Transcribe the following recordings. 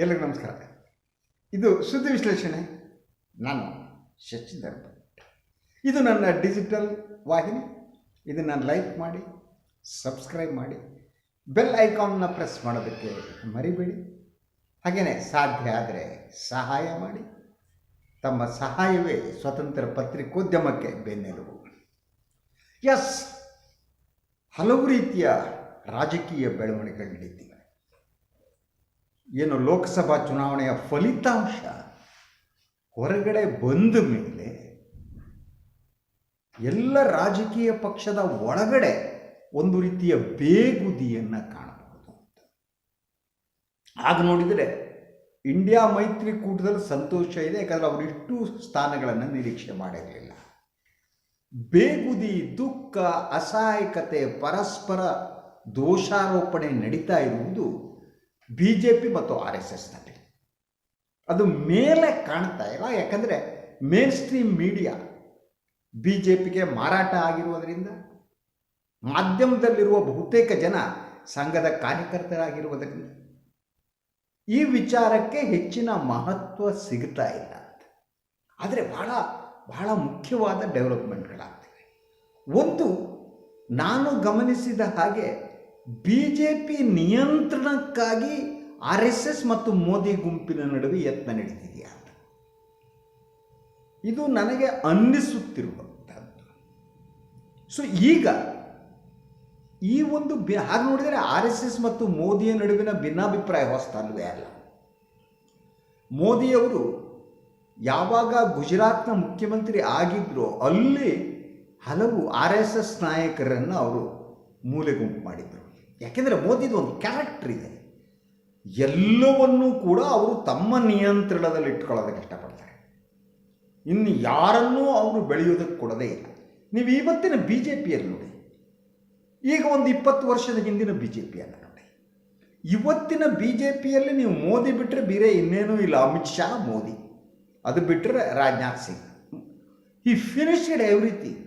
ಎಲ್ಲರಿಗೂ ನಮಸ್ಕಾರ. ಇದು ಸುದ್ದಿ ವಿಶ್ಲೇಷಣೆ. ನಾನು ಶಶಿಧರ್ ಭಟ್ ಇದು ನನ್ನ ಡಿಜಿಟಲ್ ವಾಹಿನಿ. ಇದನ್ನು ಲೈಕ್ ಮಾಡಿ ಸಬ್ಸ್ಕ್ರೈಬ್ ಮಾಡಿ ಬೆಲ್ ಐಕಾನ್ನ ಪ್ರೆಸ್ ಮಾಡೋದಕ್ಕೆ ಮರಿಬೇಡಿ. ಹಾಗೆಯೇ ಸಾಧ್ಯ ಆದರೆ ಸಹಾಯ ಮಾಡಿ. ತಮ್ಮ ಸಹಾಯವೇ ಸ್ವತಂತ್ರ ಪತ್ರಿಕೋದ್ಯಮಕ್ಕೆ ಬೆನ್ನೆಲುಬು. ಎಸ್ ಹಲವು ರೀತಿಯ ರಾಜಕೀಯ ಬೆಳವಣಿಗೆಗಳು ನಡೀತಿವೆ. ಏನು ಲೋಕಸಭಾ ಚುನಾವಣೆಯ ಫಲಿತಾಂಶ ಹೊರಗಡೆ ಬಂದ ಮೇಲೆ ಎಲ್ಲ ರಾಜಕೀಯ ಪಕ್ಷದ ಒಳಗಡೆ ಒಂದು ರೀತಿಯ ಬೇಗುದಿಯನ್ನು ಕಾಣಬಹುದು ಆಗ ನೋಡಿದರೆ ಇಂಡಿಯಾ ಮೈತ್ರಿಕೂಟದಲ್ಲಿ ಸಂತೋಷ ಇದೆ, ಯಾಕಂದರೆ ಇಷ್ಟು ಸ್ಥಾನಗಳನ್ನು ನಿರೀಕ್ಷೆ ಮಾಡಿರಲಿಲ್ಲ. ಬೇಗುದಿ, ದುಃಖ, ಅಸಹಾಯಕತೆ, ಪರಸ್ಪರ ದೋಷಾರೋಪಣೆ ನಡೀತಾ ಇರುವುದು ಬಿ ಜೆ ಪಿ ಮತ್ತು ಆರ್ ಎಸ್ ಎಸ್ನಲ್ಲಿ ಅದು ಮೇಲೆ ಕಾಣ್ತಾ ಇಲ್ಲ. ಯಾಕಂದರೆ mainstream media B J ಪಿಗೆ ಮಾರಾಟ ಆಗಿರುವುದರಿಂದ ಮಾಧ್ಯಮದಲ್ಲಿರುವ ಬಹುತೇಕ ಜನ ಸಂಘದ ಕಾರ್ಯಕರ್ತರಾಗಿರುವುದರಿಂದ ಈ ವಿಚಾರಕ್ಕೆ ಹೆಚ್ಚಿನ ಮಹತ್ವ ಸಿಗ್ತಾ ಇಲ್ಲ ಆದರೆ ಬಹಳ ಬಹಳ ಮುಖ್ಯವಾದ ಡೆವಲಪ್ಮೆಂಟ್ಗಳಾಗ್ತಿವೆ. ಒಂದು, ನಾನು ಗಮನಿಸಿದ ಹಾಗೆ ಬಿ ಜೆ ಪಿ ನಿಯಂತ್ರಣಕ್ಕಾಗಿ ಆರ್ ಎಸ್ ಎಸ್ ಮತ್ತು ಮೋದಿ ಗುಂಪಿನ ನಡುವೆ ಯತ್ನ ನಡೀತಿದೆಯಾ ಇದು ನನಗೆ ಅನ್ನಿಸುತ್ತಿರುವಂಥದ್ದು. ಸೊ ಈಗ ಈ ಒಂದು ಹಾಗೆ ನೋಡಿದರೆ ಆರ್ ಎಸ್ ಎಸ್ ಮತ್ತು ಮೋದಿಯ ನಡುವಿನ ಭಿನ್ನಾಭಿಪ್ರಾಯ ಹೊಸ್ತಲ್ವೇ ಅಲ್ಲ. ಮೋದಿಯವರು ಯಾವಾಗ ಗುಜರಾತ್ನ ಮುಖ್ಯಮಂತ್ರಿ ಆಗಿದ್ರೋ ಅಲ್ಲಿ ಹಲವು ಆರ್ ಎಸ್ ಎಸ್ ನಾಯಕರನ್ನು ಅವರು ಮೂಲೆ ಗುಂಪು ಮಾಡಿದರು. ಯಾಕೆಂದರೆ ಮೋದಿದು ಒಂದು ಕ್ಯಾರೆಕ್ಟರ್ ಇದೆ. ಎಲ್ಲವನ್ನೂ ಕೂಡ ಅವರು ತಮ್ಮ ನಿಯಂತ್ರಣದಲ್ಲಿ ಇಟ್ಕೊಳ್ಳೋದಕ್ಕೆ ಇಷ್ಟಪಡ್ತಾರೆ. ಇನ್ನು ಯಾರನ್ನೂ ಅವರು ಬೆಳೆಯೋದಕ್ಕೆ ಕೊಡದೇ ಇಲ್ಲ. ನೀವು ಇವತ್ತಿನ ಬಿ ಜೆ ಪಿಯಲ್ಲಿ ನೋಡಿ. ಈಗ ಒಂದು ಇಪ್ಪತ್ತು ವರ್ಷದ ಹಿಂದಿನ ಬಿ ಜೆ ಪಿಯನ್ನು ನೋಡಿ. ಇವತ್ತಿನ ಬಿ ಜೆ ಪಿಯಲ್ಲಿ ನೀವು ಮೋದಿ ಬಿಟ್ಟರೆ ಬೇರೆ ಇನ್ನೇನೂ ಇಲ್ಲ. ಅಮಿತ್ ಶಾ, ಮೋದಿ. ಅದು ಬಿಟ್ಟರೆ ರಾಜನಾಥ್ ಸಿಂಗ್. ಈ ಫಿನಿಶ್ಡ್ ಎವ್ರಿಥಿಂಗ್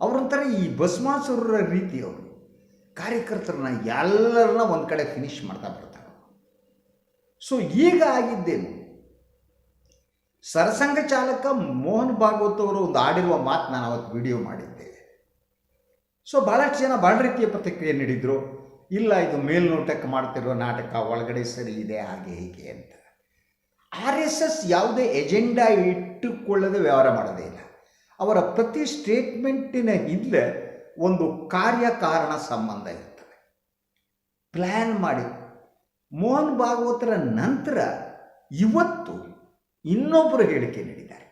ಅವರೊಂಥರ ಈ ಭಸ್ಮಾಸುರರ ರೀತಿ ಅವರು. ಕಾರ್ಯಕರ್ತರನ್ನ ಎಲ್ಲರನ್ನ ಒಂದು ಕಡೆ ಫಿನಿಶ್ ಮಾಡ್ತಾ ಬರ್ತಾರೆ. ಸೊ ಈಗ ಆಗಿದ್ದೇನು? ಸರಸಂಘ ಚಾಲಕ ಮೋಹನ್ ಭಾಗವತ್ ಅವರು ಒಂದು ಆಡಿರುವ ಮಾತು ನಾನು ಅವತ್ತು ವಿಡಿಯೋ ಮಾಡಿದ್ದೆ. ಸೊ ಭಾಳಷ್ಟು ಜನ ಭಾಳ ರೀತಿಯ ಪ್ರತಿಕ್ರಿಯೆ ನೀಡಿದರು. ಇಲ್ಲ, ಇದು ಮೇಲ್ನೋಟಕ್ಕೆ ಮಾಡ್ತಿರೋ ನಾಟಕ, ಒಳಗಡೆ ಸರಿ ಇದೆ, ಹಾಗೆ ಹೀಗೆ ಅಂತ. ಆರ್ ಎಸ್ ಎಸ್ ಯಾವುದೇ ಎಜೆಂಡಾ ಇಟ್ಟುಕೊಳ್ಳದೆ ವ್ಯವಹಾರ ಮಾಡೋದೇ ಇಲ್ಲ. ಅವರ ಪ್ರತಿ ಸ್ಟೇಟ್ಮೆಂಟಿನ ಹಿಂದೆ ಒಂದು ಕಾರ್ಯಕಾರಣ ಸಂಬಂಧ ಇರ್ತವೆ ಪ್ಲ್ಯಾನ್ ಮಾಡಿ. ಮೋಹನ್ ಭಾಗವತರ ನಂತರ ಇವತ್ತು ಇನ್ನೊಬ್ಬರು ಹೇಳಿಕೆ ನೀಡಿದ್ದಾರೆ.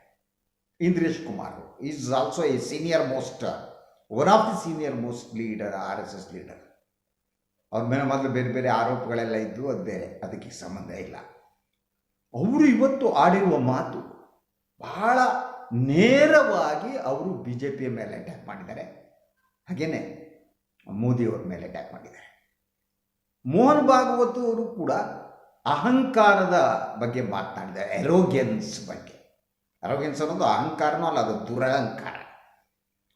Indresh Kumar is also a senior most one of the senior most leader R S S leader ಅವ್ರ ಮೇಲೆ ಮೊದಲು ಬೇರೆ ಬೇರೆ ಆರೋಪಗಳೆಲ್ಲ ಇದ್ದು ಅದು ಬೇರೆ. ಅದಕ್ಕೆ ಸಂಬಂಧ ಇಲ್ಲ. ಅವರು ಇವತ್ತು ಆಡಿರುವ ಮಾತು ಬಹಳ ನೇರವಾಗಿ ಅವರು ಬಿ ಜೆ ಪಿಯ ಮೇಲೆ ಅಟ್ಯಾಕ್ ಮಾಡಿದ್ದಾರೆ. ಹಾಗೆಯೇ ಮೋದಿಯವರ ಮೇಲೆ ಅಟ್ಯಾಕ್ ಮಾಡಿದ್ದಾರೆ. ಮೋಹನ್ ಭಾಗವತ್ ಅವರು ಕೂಡ ಅಹಂಕಾರದ ಬಗ್ಗೆ ಮಾತನಾಡಿದ್ದಾರೆ. ಎರೋಗ್ಯನ್ಸ್ ಬಗ್ಗೆ. ಎರೋಗ್ಯನ್ಸ್ ಅನ್ನೋದು ಅಹಂಕಾರನೂ ಅಲ್ಲ, ಅದು ದುರಹಂಕಾರ.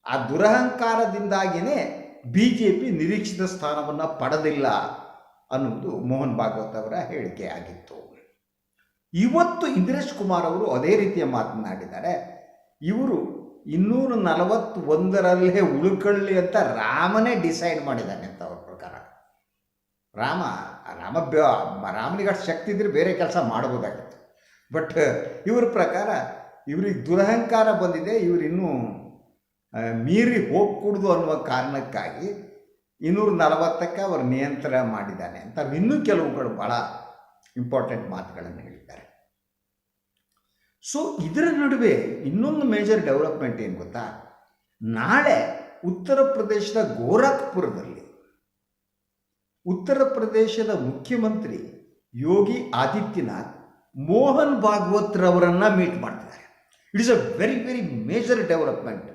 ಆ ದುರಹಂಕಾರದಿಂದಾಗಿಯೇ ಬಿ ಜೆ ಪಿ ನಿರೀಕ್ಷಿತ ಸ್ಥಾನವನ್ನು ಪಡೆದಿಲ್ಲ ಅನ್ನುವುದು ಮೋಹನ್ ಭಾಗವತ್ ಅವರ ಹೇಳಿಕೆ ಆಗಿತ್ತು. ಇವತ್ತು ಇಂದಿರೇಶ್ ಕುಮಾರ್ ಅವರು ಅದೇ ರೀತಿಯ ಮಾತನಾಡಿದ್ದಾರೆ. ಇವರು ಇನ್ನೂರ ನಲವತ್ತೊಂದರಲ್ಲೇ ಉಳ್ಕೊಳ್ಳಿ ಅಂತ ರಾಮನೇ ಡಿಸೈಡ್ ಮಾಡಿದ್ದಾನೆ ಅಂತ ಅವ್ರ ಪ್ರಕಾರ. ರಾಮ ರಾಮ ರಾಮನಿಗೆ ಅಷ್ಟು ಶಕ್ತಿ ಇದ್ರೆ ಬೇರೆ ಕೆಲಸ ಮಾಡ್ಬೋದಾಗಿತ್ತು. ಬಟ್ ಇವ್ರ ಪ್ರಕಾರ ಇವ್ರಿಗೆ ದುರಹಂಕಾರ ಬಂದಿದೆ, ಇವರು ಇನ್ನೂ ಮೀರಿ ಹೋಗ್ಕೂಡ್ದು ಅನ್ನುವ ಕಾರಣಕ್ಕಾಗಿ ಇನ್ನೂರ ನಲವತ್ತಕ್ಕೆ ಅವರು ನಿಯಂತ್ರಣ ಮಾಡಿದ್ದಾನೆ ಅಂತ ಇನ್ನೂ ಕೆಲವುಗಳು ಭಾಳ ಇಂಪಾರ್ಟೆಂಟ್ ಮಾತುಗಳನ್ನು ಹೇಳಿದ್ದಾರೆ. ಸೊ ಇದರ ನಡುವೆ ಇನ್ನೊಂದು ಮೇಜರ್ ಡೆವಲಪ್ಮೆಂಟ್ ಏನು ಗೊತ್ತಾ? ನಾಳೆ ಉತ್ತರ ಪ್ರದೇಶದ ಗೋರಖ್ಪುರದಲ್ಲಿ ಉತ್ತರ ಪ್ರದೇಶದ ಮುಖ್ಯಮಂತ್ರಿ ಯೋಗಿ ಆದಿತ್ಯನಾಥ್ ಮೋಹನ್ ಭಾಗವತ್ ರವರನ್ನ ಮೀಟ್ ಮಾಡ್ತಿದ್ದಾರೆ. It is a very very major development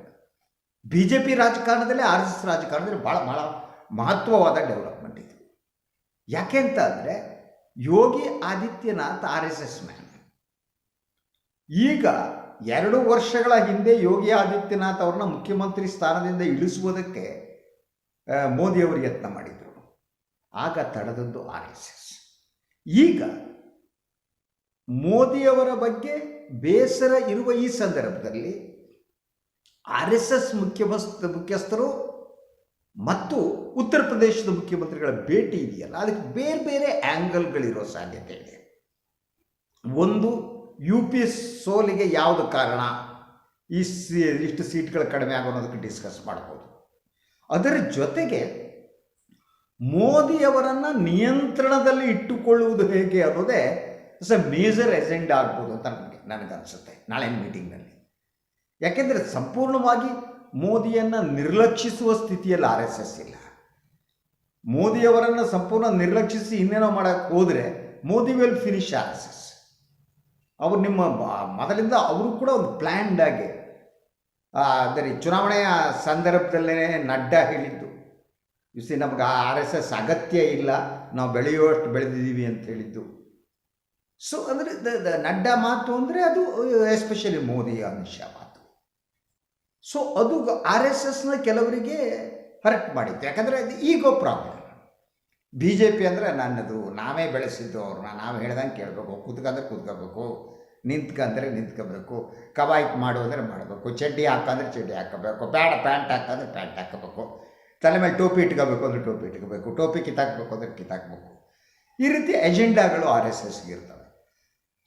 B J P ರಾಜಕಾರಣದಲ್ಲಿ ಆರ್ ಎಸ್ ಎಸ್ ರಾಜಕಾರಣದಲ್ಲಿ ಭಾಳ ಭಾಳ ಮಹತ್ವವಾದ ಡೆವಲಪ್ಮೆಂಟ್ ಇದು. ಯಾಕೆ ಅಂತ ಅಂದರೆ Yogi Adityanath R S S man ಈಗ ಎರಡು ವರ್ಷಗಳ ಹಿಂದೆ ಯೋಗಿ ಆದಿತ್ಯನಾಥ್ ಅವ್ರನ್ನ ಮುಖ್ಯಮಂತ್ರಿ ಸ್ಥಾನದಿಂದ ಇಳಿಸುವುದಕ್ಕೆ ಮೋದಿಯವರು ಯತ್ನ ಮಾಡಿದರು. ಆಗ ತಡೆದದ್ದು ಆರ್ ಎಸ್ ಎಸ್. ಈಗ ಮೋದಿಯವರ ಬಗ್ಗೆ ಬೇಸರ ಇರುವ ಈ ಸಂದರ್ಭದಲ್ಲಿ ಆರ್ ಎಸ್ ಎಸ್ ಮುಖ್ಯಮಸ್ಥ ಮುಖ್ಯಸ್ಥರು ಮತ್ತು ಉತ್ತರ ಪ್ರದೇಶದ ಮುಖ್ಯಮಂತ್ರಿಗಳ ಭೇಟಿ ಇದೆಯಲ್ಲ, ಅದಕ್ಕೆ ಬೇರೆ ಬೇರೆ ಆ್ಯಂಗಲ್ಗಳಿರೋ ಸಾಧ್ಯತೆ ಇದೆ. ಒಂದು ಯು ಪಿ ಸೋಲಿಗೆ ಯಾವುದು ಕಾರಣ? ಈ ಸಿ, ಇಷ್ಟು ಸೀಟ್ಗಳು ಕಡಿಮೆ ಆಗೋ ಅನ್ನೋದಕ್ಕೆ ಡಿಸ್ಕಸ್ ಮಾಡ್ಬೋದು. ಅದರ ಜೊತೆಗೆ ಮೋದಿಯವರನ್ನು ನಿಯಂತ್ರಣದಲ್ಲಿ ಇಟ್ಟುಕೊಳ್ಳುವುದು ಹೇಗೆ ಅನ್ನೋದೇ ಇಟ್ಸ್ ಅ ಮೇಜರ್ ಎಜೆಂಡಾ ಆಗ್ಬೋದು ಅಂತ ನನಗೆ ನನಗನ್ಸುತ್ತೆ ನಾಳಿನ ಮೀಟಿಂಗ್ನಲ್ಲಿ ಯಾಕೆಂದರೆ ಸಂಪೂರ್ಣವಾಗಿ ಮೋದಿಯನ್ನು ನಿರ್ಲಕ್ಷಿಸುವ ಸ್ಥಿತಿಯಲ್ಲಿ ಆರ್ ಎಸ್ ಎಸ್ ಇಲ್ಲ. ಮೋದಿಯವರನ್ನು ಸಂಪೂರ್ಣ ನಿರ್ಲಕ್ಷಿಸಿ ಇನ್ನೇನೋ ಮಾಡೋಕ್ಕೆ ಹೋದರೆ Modi will finish R S S. ಅವರು ನಿಮ್ಮ ಮೊದಲಿಂದ ಅವರು ಕೂಡ ಒಂದು ಪ್ಲ್ಯಾಂಡ್ ಆಗಿ ಆ, ಅಂದರೆ ಚುನಾವಣೆಯ ಸಂದರ್ಭದಲ್ಲೇ ನಡ್ಡಾ ಹೇಳಿದ್ದು. ಸಿ ನಮ್ಗೆ ಆರ್ ಎಸ್ ಎಸ್ ಅಗತ್ಯ ಇಲ್ಲ ನಾವು ಬೆಳೆಯುವಷ್ಟು ಬೆಳೆದಿದ್ದೀವಿ ಅಂತ ಹೇಳಿದ್ದು. ಸೊ ಅಂದರೆ ದ ನಡ್ಡಾ ಮಾತು ಅಂದರೆ ಅದು ಎಸ್ಪೆಷಲಿ ಮೋದಿ ಅಮಿತ್ ಶಾ ಮಾತು. ಸೊ ಅದು ಆರ್ ಎಸ್ ಎಸ್ನ ಕೆಲವರಿಗೆ ಹರ್ಟ್ ಮಾಡಿತ್ತು. ಯಾಕಂದರೆ ಅದು ego problem B J P ಅಂದರೆ ನನ್ನದು, ನಾವೇ ಬೆಳೆಸಿದ್ದು ಅವ್ರನ್ನ ನಾವು ಹೇಳ್ದಂಗೆ ಕೇಳಬೇಕು. ಕುತ್ಕಂದ್ರೆ ಕೂತ್ಕೋಬೇಕು, ನಿಂತ್ಕಂದ್ರೆ ನಿಂತ್ಕೋಬೇಕು, ಕವಾಯಿತ್ ಮಾಡು ಅಂದರೆ ಮಾಡಬೇಕು, ಚಡ್ಡಿ ಹಾಕಂದ್ರೆ ಚಡ್ಡಿ ಹಾಕಬೇಕು ಬೇಡ ಪ್ಯಾಂಟ್ ಹಾಕಂದ್ರೆ ಪ್ಯಾಂಟ್ ಹಾಕಬೇಕು, ತಲೆ ಮೇಲೆ ಟೋಪಿ ಇಟ್ಕೋಬೇಕು ಅಂದರೆ ಟೋಪಿ ಇಟ್ಕೋಬೇಕು, ಟೋಪಿ ಕಿತ್ತಾಕ್ಬೇಕು ಅಂದರೆ ಕಿತ್ತಾಕ್ಬೇಕು. ಈ ರೀತಿ ಎಜೆಂಡಾಗಳು ಆರ್ ಎಸ್ ಎಸ್ಗೆ ಇರ್ತವೆ.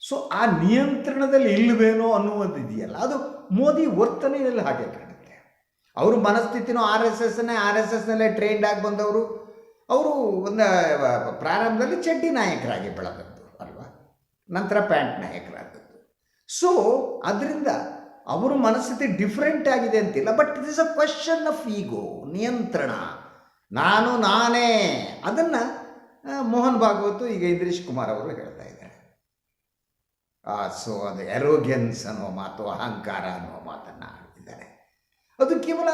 ಸೊ ಆ ನಿಯಂತ್ರಣದಲ್ಲಿ ಇಲ್ಲವೇನೋ ಅನ್ನುವಂಥ ಇದೆಯಲ್ಲ, ಅದು ಮೋದಿ ವರ್ತನೆಯಲ್ಲಿ ಹಾಗೆ ಕಾಣುತ್ತೆ. ಅವ್ರ ಮನಸ್ಥಿತಿನೂ ಆರ್ ಎಸ್ ಎಸ್ನೇ, ಆರ್ ಎಸ್ ಎಸ್ನಲ್ಲೇ ಟ್ರೈನ್ಡ್ ಆಗಿ ಬಂದವರು. ಅವರು ಒಂದು ಪ್ರಾರಂಭದಲ್ಲಿ ಚಡ್ಡಿ ನಾಯಕರಾಗಿ ಬೆಳೆದದ್ದು, ಅಲ್ವಾ? ನಂತರ ಪ್ಯಾಂಟ್ ನಾಯಕರಾದದ್ದು. ಸೊ ಅದರಿಂದ ಅವರ ಮನಸ್ಥಿತಿ ಡಿಫ್ರೆಂಟ್ ಆಗಿದೆ ಅಂತಿಲ್ಲ but it is a question of ego ನಿಯಂತ್ರಣ. ನಾನು ನಾನೇ. ಅದನ್ನು ಮೋಹನ್ ಭಾಗವತ್ ಈಗ ಇಂದ್ರೀಶ್ ಕುಮಾರ್ ಅವರು ಹೇಳ್ತಾ ಇದ್ದಾರೆ. ಸೊ ಅದು ಎರೋಗ್ಯನ್ಸ್ ಅನ್ನೋ ಮಾತು, ಅಹಂಕಾರ ಅನ್ನೋ ಮಾತನ್ನು ಆಡ್ತಿದ್ದಾರೆ ಅದು ಕೇವಲ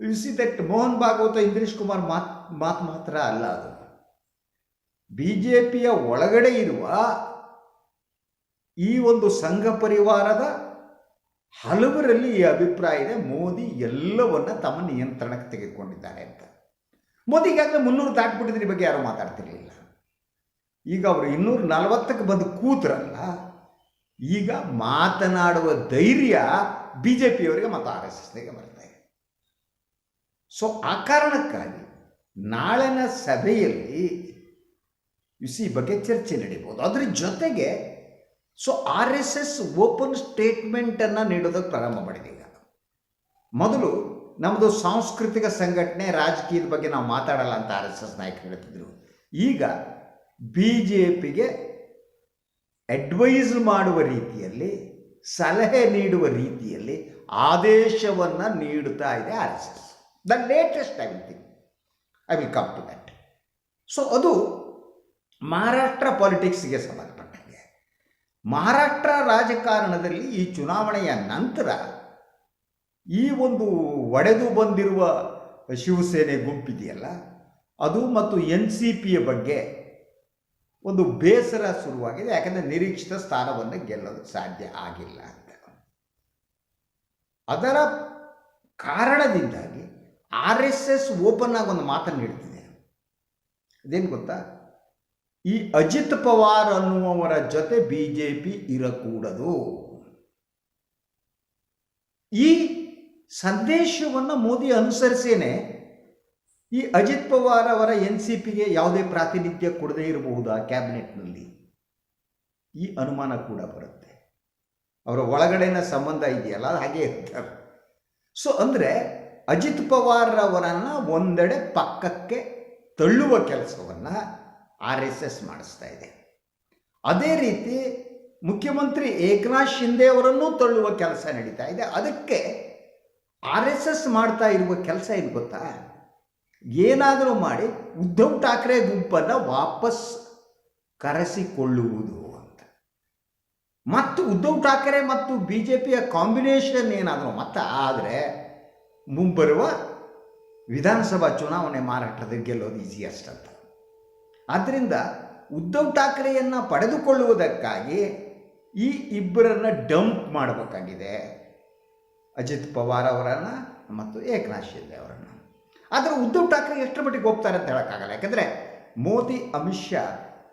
you see that Mohan Bhagwat Indresh Kumar ಮಾತ್ ಮಾತು ಮಾತ್ರ ಅಲ್ಲ ಅದು ಬಿ ಜೆ ಪಿಯ ಒಳಗಡೆ ಇರುವ ಈ ಒಂದು ಸಂಘ ಪರಿವಾರದ ಹಲವರಲ್ಲಿ ಈ ಅಭಿಪ್ರಾಯ ಇದೆ. ಮೋದಿ ಎಲ್ಲವನ್ನ ತಮ್ಮ ನಿಯಂತ್ರಣಕ್ಕೆ ತೆಗೆದುಕೊಂಡಿದ್ದಾರೆ ಅಂತ. ಮೋದಿ ಈಗಾಗಲೇ ಮುನ್ನೂರು ದಾಟ್ಬಿಟ್ಟಿದ್ರೆ ಬಗ್ಗೆ ಯಾರು ಮಾತಾಡ್ತಿರ್ಲಿಲ್ಲ. ಈಗ ಅವರು ಇನ್ನೂರ ನಲವತ್ತಕ್ಕೆ ಬಂದು ಕೂತ್ರಲ್ಲ, ಈಗ ಮಾತನಾಡುವ ಧೈರ್ಯ ಬಿ ಜೆ ಪಿಯವರಿಗೆ ಮತ್ತು ಆರ್ ಎಸ್ ಎಸ್ನಿಗೆ ಬರ್ತಾ ಇದೆ ಸೊ ಆ ಕಾರಣಕ್ಕಾಗಿ ನಾಳಿನ ಸಭೆಯಲ್ಲಿ ಈ ಬಗ್ಗೆ ಚರ್ಚೆ ನಡೀಬೋದು. ಅದರ ಜೊತೆಗೆ so R S S open ಸ್ಟೇಟ್ಮೆಂಟನ್ನು ನೀಡೋದಕ್ಕೆ ಪ್ರಾರಂಭ ಮಾಡಿದೆ ಈಗ. ಮೊದಲು ನಮ್ಮದು ಸಾಂಸ್ಕೃತಿಕ ಸಂಘಟನೆ ರಾಜಕೀಯದ ಬಗ್ಗೆ ನಾವು ಮಾತಾಡಲ್ಲ ಅಂತ ಆರ್ ಎಸ್ ಎಸ್ ನಾಯಕರು ಹೇಳ್ತಿದ್ರು. ಈಗ ಬಿ ಜೆ ಪಿಗೆ ಅಡ್ವೈಸ್ ಮಾಡುವ ರೀತಿಯಲ್ಲಿ, ಸಲಹೆ ನೀಡುವ ರೀತಿಯಲ್ಲಿ ಆದೇಶವನ್ನು ನೀಡುತ್ತಾ ಇದೆ R S S the latest I will think I will come to that so ಅದು ಮಹಾರಾಷ್ಟ್ರ ಪಾಲಿಟಿಕ್ಸ್ಗೆ ಸಂಬಂಧಪಟ್ಟಂಗೆ. ಮಹಾರಾಷ್ಟ್ರ ರಾಜಕಾರಣದಲ್ಲಿ ಈ ಚುನಾವಣೆಯ ನಂತರ ಈ ಒಂದು ಒಡೆದು ಬಂದಿರುವ ಶಿವಸೇನೆ ಗುಂಪಿದೆಯಲ್ಲ, ಅದು ಮತ್ತು ಎನ್ ಸಿ ಪಿಯ ಬಗ್ಗೆ ಒಂದು ಬೇಸರ ಶುರುವಾಗಿದೆ. ಯಾಕಂದರೆ ನಿರೀಕ್ಷಿತ ಸ್ಥಾನವನ್ನು ಗೆಲ್ಲಲು ಸಾಧ್ಯ ಆಗಿಲ್ಲ ಅಂತ. ಅದರ ಕಾರಣದಿಂದಾಗಿ ಆರ್ ಎಸ್ ಎಸ್ ಓಪನ್ ಆಗಿ ಒಂದು ಮಾತನ್ನು ಹೇಳ್ತಿದೆ ಅದೇನು ಗೊತ್ತಾ? ಈ ಅಜಿತ್ ಪವಾರ್ ಅನ್ನುವವರ ಜೊತೆ ಬಿ ಜೆ ಪಿ ಇರಕೂಡದು. ಈ ಸಂದೇಶವನ್ನು ಮೋದಿ ಅನುಸರಿಸೇನೆ, ಈ ಅಜಿತ್ ಪವಾರ್ ಅವರ ಎನ್ ಸಿ ಪಿಗೆ ಯಾವುದೇ ಪ್ರಾತಿನಿಧ್ಯ ಕೊಡದೇ ಇರಬಹುದಾ ಕ್ಯಾಬಿನೆಟ್ನಲ್ಲಿ? ಈ ಅನುಮಾನ ಕೂಡ ಬರುತ್ತೆ. ಅವರ ಒಳಗಡೆನ ಸಂಬಂಧ ಇದೆಯಲ್ಲ, ಹಾಗೆ ಇರ್ತಾರೆ. ಸೊ ಅಂದರೆ ಅಜಿತ್ ಪವಾರ್ ಅವರನ್ನು ಒಂದೆಡೆ ಪಕ್ಕಕ್ಕೆ ತಳ್ಳುವ ಕೆಲಸವನ್ನು ಆರ್ ಎಸ್ ಎಸ್ ಮಾಡಿಸ್ತಾ ಇದೆ. ಅದೇ ರೀತಿ ಮುಖ್ಯಮಂತ್ರಿ ಏಕನಾಥ್ ಶಿಂದೆ ಅವರನ್ನೂ ತಳ್ಳುವ ಕೆಲಸ ನಡೀತಾ ಇದೆ. ಅದಕ್ಕೆ ಆರ್ ಎಸ್ ಎಸ್ ಮಾಡ್ತಾ ಇರುವ ಕೆಲಸ ಏನು ಗೊತ್ತಾ? ಏನಾದರೂ ಮಾಡಿ ಉದ್ಧವ್ ಠಾಕ್ರೆ ಗುಂಪನ್ನು ವಾಪಸ್ ಕರೆಸಿಕೊಳ್ಳುವುದು ಅಂತ. ಮತ್ತು ಉದ್ಧವ್ ಠಾಕ್ರೆ ಮತ್ತು ಬಿ ಜೆ ಪಿಯ ಕಾಂಬಿನೇಷನ್ ಏನಾದರೂ ಮತ್ತೆ? ಆದರೆ ಮುಂಬರುವ ವಿಧಾನಸಭಾ ಚುನಾವಣೆ ಮಾರಾಟದಲ್ಲಿ ಗೆಲ್ಲೋದು ಈಸಿಯೆಸ್ಟ್ ಅಂತ ಆದ್ದರಿಂದ ಉದ್ಧವ್ ಠಾಕ್ರೆಯನ್ನು ಪಡೆದುಕೊಳ್ಳುವುದಕ್ಕಾಗಿ ಈ ಇಬ್ಬರನ್ನು ಡಂಪ್ ಮಾಡಬೇಕಾಗಿದೆ. ಅಜಿತ್ ಪವಾರ್ ಅವರನ್ನು ಮತ್ತು ಏಕನಾಥ್ ಶಿಂದೆ ಅವರನ್ನು. ಆದರೆ ಉದ್ಧವ್ ಠಾಕ್ರೆ ಎಷ್ಟು ಮಟ್ಟಿಗೆ ಹೋಗ್ತಾರೆ ಅಂತ ಹೇಳೋಕ್ಕಾಗಲ್ಲ. ಯಾಕಂದರೆ ಮೋದಿ, ಅಮಿತ್ ಶಾ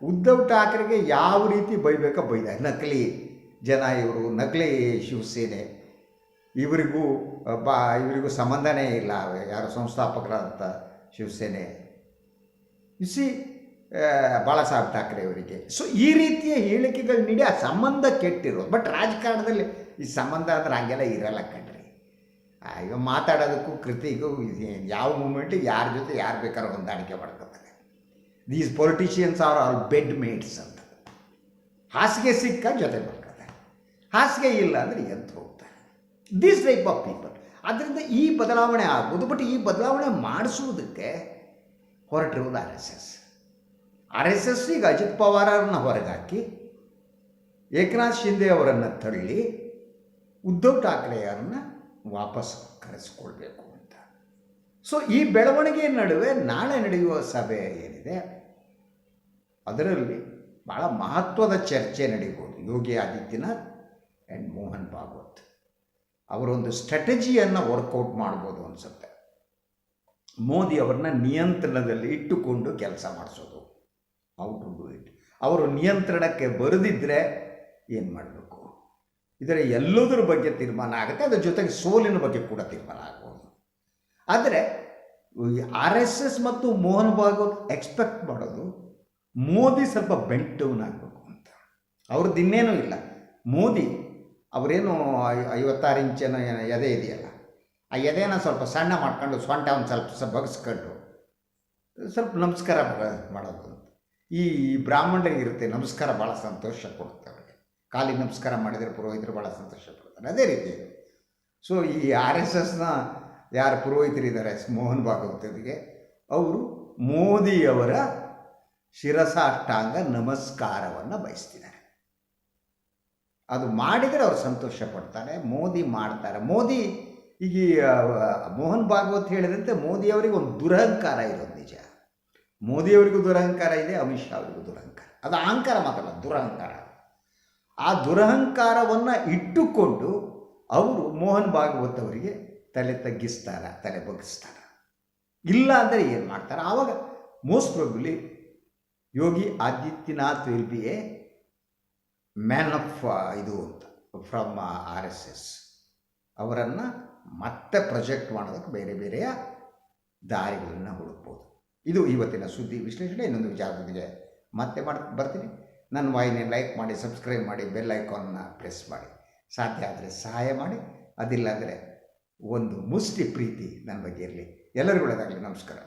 ಉದ್ಧವ್ ಠಾಕ್ರೆಗೆ ಯಾವ ರೀತಿ ಬೈಬೇಕೋ ಬೈದ ನಕಲಿ ಜನ ಇವರು, ನಕಲಿ ಶಿವಸೇನೆ. ಇವರಿಗೂ, ಬಾ, ಇವರಿಗೂ ಸಂಬಂಧನೇ ಇಲ್ಲ ಯಾರು ಸಂಸ್ಥಾಪಕರಾದಂಥ ಶಿವಸೇನೆ. ಸಿ ಬಾಳಸಾಹೇಬ್ ಠಾಕ್ರೆ ಅವರಿಗೆ. ಸೊ ಈ ರೀತಿಯ ಹೇಳಿಕೆಗಳು ನೀಡಿ ಆ ಸಂಬಂಧ ಕೆಟ್ಟಿರೋದು. ಬಟ್ ರಾಜಕಾರಣದಲ್ಲಿ ಈ ಸಂಬಂಧ ಅಂದ್ರೆ ಹಂಗೆಲ್ಲ ಇರಲ್ಲ ಕಣ್ರಿ. ಈಗ ಮಾತಾಡೋದಕ್ಕೂ ಕೃತಿಗೂ ಯಾವ ಮೂಮೆಂಟಿಗೆ ಯಾರ ಜೊತೆ ಯಾರು ಬೇಕಾದ್ರೂ ಹೊಂದಾಣಿಕೆ ಮಾಡ್ಕೋತಾರೆ. These politicians are all bed mates ಅಂತ. ಹಾಸಿಗೆ ಸಿಕ್ಕ ಜೊತೆ ಮಾಡ್ಕೋತಾರೆ. ಹಾಸಿಗೆ ಇಲ್ಲ ಅಂದರೆ ಎಂತ ದಿಸ್ ಟೈಪ್ ಆಫ್ ಪೀಪಲ್ ಅದರಿಂದ ಈ ಬದಲಾವಣೆ ಆಗ್ಬೋದು ಬಟ್ ಈ ಬದಲಾವಣೆ ಮಾಡಿಸುವುದಕ್ಕೆ ಹೊರಟಿರುವುದು R S S R S S ಈಗ ಅಜಿತ್ ಪವಾರರನ್ನು ಹೊರಗಾಕಿ, ಏಕನಾಥ್ ಶಿಂದೆ ಅವರನ್ನು ತಳ್ಳಿ ಉದ್ಧವ್ ಠಾಕ್ರೆಯವ್ರನ್ನ ವಾಪಸ್ ಕರೆಸಿಕೊಳ್ಬೇಕು ಅಂತ. ಸೊ ಈ ಬೆಳವಣಿಗೆ ನಡುವೆ ನಾಳೆ ನಡೆಯುವ ಸಭೆ ಏನಿದೆ, ಅದರಲ್ಲಿ ಭಾಳ ಮಹತ್ವದ ಚರ್ಚೆ ನಡೆಯಬಹುದು ಯೋಗಿ ಆದಿತ್ಯನಾಥ್ ಆ್ಯಂಡ್ ಮೋಹನ್ ಭಾಗವತ್. ಅವರೊಂದು ಸ್ಟ್ರಾಟಜಿಯನ್ನು ವರ್ಕೌಟ್ ಮಾಡ್ಬೋದು ಅನಿಸುತ್ತೆ. ಮೋದಿ ಅವ್ರನ್ನ ನಿಯಂತ್ರಣದಲ್ಲಿ ಇಟ್ಟುಕೊಂಡು ಕೆಲಸ ಮಾಡಿಸೋದು. ಹೌ ಟು ಡೂ ಇಟ್ ಅವರು ನಿಯಂತ್ರಣಕ್ಕೆ ಬರೆದಿದ್ದರೆ ಏನು ಮಾಡಬೇಕು? ಇದರ ಎಲ್ಲದರ ಬಗ್ಗೆ ತೀರ್ಮಾನ ಆಗುತ್ತೆ, ಅದರ ಜೊತೆಗೆ ಸೋಲಿನ ಬಗ್ಗೆ ಕೂಡ ತೀರ್ಮಾನ ಆಗ್ಬೋದು. ಆದರೆ ಆರ್ ಎಸ್ ಎಸ್ ಮತ್ತು ಮೋಹನ್ ಭಾಗವತ್ ಎಕ್ಸ್ಪೆಕ್ಟ್ ಮಾಡೋದು ಮೋದಿ ಸ್ವಲ್ಪ ಬೆಂಟ್ ಆಗಬೇಕು ಅಂತ. ಅವ್ರದ್ದು ಇನ್ನೇನೂ ಇಲ್ಲ. ಮೋದಿ ಅವರೇನು ಐವತ್ತಾರು ಇಂಚಿನ ಏನೋ ಎದೆ ಇದೆಯಲ್ಲ, ಆ ಎದೆನ ಸ್ವಲ್ಪ ಸಣ್ಣ ಮಾಡ್ಕೊಂಡು ಸೊಂಟ ಒಂದು ಸ್ವಲ್ಪ ಸ ಬಗ್ಸ್ಕೊಂಡು ಸ್ವಲ್ಪ ನಮಸ್ಕಾರ ಮಾಡೋದು ಈ ಬ್ರಾಹ್ಮಣರಿಗೆ ಇರುತ್ತೆ ನಮಸ್ಕಾರ ಭಾಳ ಸಂತೋಷ ಕೊಡುತ್ತೆ ಅವರಿಗೆ. ಕಾಲಿಗೆ ನಮಸ್ಕಾರ ಮಾಡಿದರೆ ಪುರೋಹಿತರು ಭಾಳ ಸಂತೋಷ ಪಡ್ತಾರೆ. ಅದೇ ರೀತಿ. ಸೊ ಈ ಆರ್ ಎಸ್ ಎಸ್ನ ಯಾರು ಪುರೋಹಿತರಿದ್ದಾರೆ, ಮೋಹನ್ ಭಾಗವತರಿಗೆ, ಅವರು ಮೋದಿಯವರ ಶಿರಸಾಷ್ಟಾಂಗ ನಮಸ್ಕಾರವನ್ನು ಬಯಸ್ತಿದ್ದಾರೆ. ಅದು ಮಾಡಿದರೆ ಅವರು ಸಂತೋಷ ಪಡ್ತಾರೆ, ಮೋದಿ ಮಾಡ್ತಾರೆ. ಮೋದಿ ಈಗ ಮೋಹನ್ ಭಾಗವತ್ ಹೇಳಿದಂತೆ ಮೋದಿಯವರಿಗೆ ಒಂದು ದುರಹಂಕಾರ ಇರೋದು ನಿಜ. ಮೋದಿಯವರಿಗೂ ದುರಹಂಕಾರ ಇದೆ, ಅಮಿತ್ ಶಾ ಅವರಿಗೂ ದುರಹಂಕಾರ. ಅದು ಅಹಂಕಾರ ಮಾತ್ರ ದುರಹಂಕಾರ. ಆ ದುರಹಂಕಾರವನ್ನು ಇಟ್ಟುಕೊಂಡು ಅವರು ಮೋಹನ್ ಭಾಗವತ್ ಅವರಿಗೆ ತಲೆ ತಗ್ಗಿಸ್ತಾರ, ತಲೆ ಬಗ್ಗಿಸ್ತಾರ. ಇಲ್ಲ ಅಂದರೆ ಏನು ಮಾಡ್ತಾರೆ? ಆವಾಗ most probably Yogi Adityanath will be a man of ಇದು ಅಂತ ಫ್ರಮ್ ಆರ್ ಎಸ್ ಎಸ್ ಅವರನ್ನು ಮತ್ತೆ ಪ್ರೊಜೆಕ್ಟ್ ಮಾಡೋದಕ್ಕೆ ಬೇರೆ ಬೇರೆಯ ದಾರಿಗಳನ್ನು ಹುಡುಕ್ಬೋದು. ಇದು ಇವತ್ತಿನ ಸುದ್ದಿ ವಿಶ್ಲೇಷಣೆ. ಇನ್ನೊಂದು ವಿಚಾರದೊಂದಿಗೆ ಮತ್ತೆ ಮಾಡ್, ಬರ್ತೀನಿ. ನನ್ನ ವಾಹಿನಿ ಲೈಕ್ ಮಾಡಿ ಸಬ್ಸ್ಕ್ರೈಬ್ ಮಾಡಿ ಬೆಲ್ ಐಕಾನ್ನ ಪ್ರೆಸ್ ಮಾಡಿ. ಸಾಧ್ಯ ಆದರೆ ಸಹಾಯ ಮಾಡಿ ಅದಿಲ್ಲ ಅಂದರೆ ಒಂದು ಮುಷ್ಟಿ ಪ್ರೀತಿ ನನ್ನ ಬಗ್ಗೆ ಇರಲಿ. ಎಲ್ಲರಿಗೂ ಒಳ್ಳೆಯದಾಗಲಿ ನಮಸ್ಕಾರ.